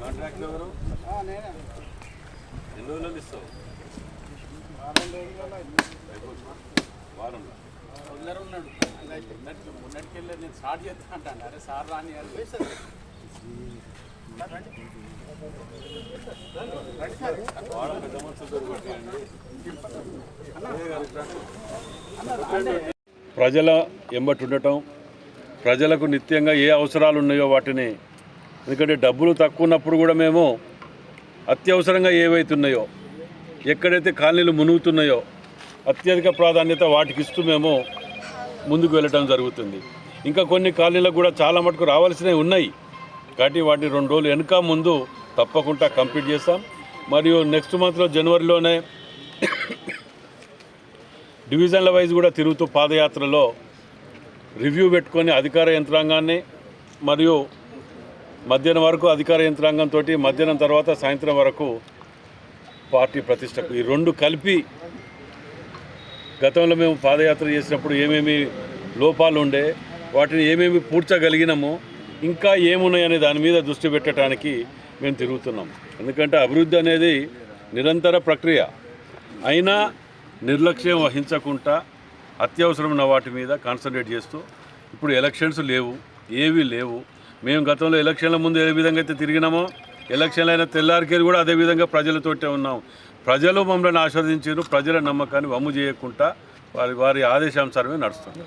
Contract ఎవరు ఎన్ని? రోజులు ఇస్తావు వారంలో ఉన్నాడు. నేను స్టార్ట్ చేస్తా అంటాను. అరే సార్ రాని ప్రజల ఎంబటి ఉండటం ప్రజలకు నిత్యంగా ఏ అవసరాలు ఉన్నాయో వాటిని ఎందుకంటే డబ్బులు తక్కువ ఉన్నప్పుడు కూడా మేము అత్యవసరంగా ఏవైతున్నాయో ఎక్కడైతే కాలనీలు మునుగుతున్నాయో అత్యధిక ప్రాధాన్యత వాటికి ఇస్తూ మేము ముందుకు వెళ్ళటం జరుగుతుంది. ఇంకా కొన్ని కాలనీలకు కూడా చాలా మటుకు రావాల్సినవి ఉన్నాయి. కాబట్టి వాటిని రెండు రోజులు వెనుక ముందు తప్పకుండా కంప్లీట్ చేస్తాం. మరియు నెక్స్ట్ మంత్లో జనవరిలోనే డివిజన్ల వైజ్ కూడా తిరుగుతూ పాదయాత్రలో రివ్యూ పెట్టుకొని అధికార యంత్రాంగాన్ని మరియు మధ్యాహ్నం వరకు అధికార యంత్రాంగంతో మధ్యాహ్నం తర్వాత సాయంత్రం వరకు పార్టీ ప్రతిష్టకు ఈ రెండు కలిపి గతంలో మేము పాదయాత్ర చేసినప్పుడు ఏమేమి లోపాలు ఉండే వాటిని ఏమేమి పూడ్చగలిగినామో ఇంకా ఏమున్నాయనే దాని మీద దృష్టి పెట్టడానికి మేము తిరుగుతున్నాం. ఎందుకంటే అభివృద్ధి అనేది నిరంతర ప్రక్రియ. అయినా నిర్లక్ష్యం వహించకుండా అత్యవసరమైన వాటి మీద కాన్సన్ట్రేట్ చేస్తూ ఇప్పుడు ఎలక్షన్స్ లేవు ఏవి లేవు. మేము గతంలో ఎలక్షన్ల ముందు ఏ విధంగా అయితే తిరిగినామో ఎలక్షన్లు అయిన తెల్లారికేది కూడా అదే విధంగా ప్రజలతోటే ఉన్నాం. ప్రజలు మమ్మల్ని ఆస్వాదించారు ప్రజల నమ్మకాన్ని వమ్ము చేయకుండా వారి వారి ఆదేశానుసారమే నడుస్తుంది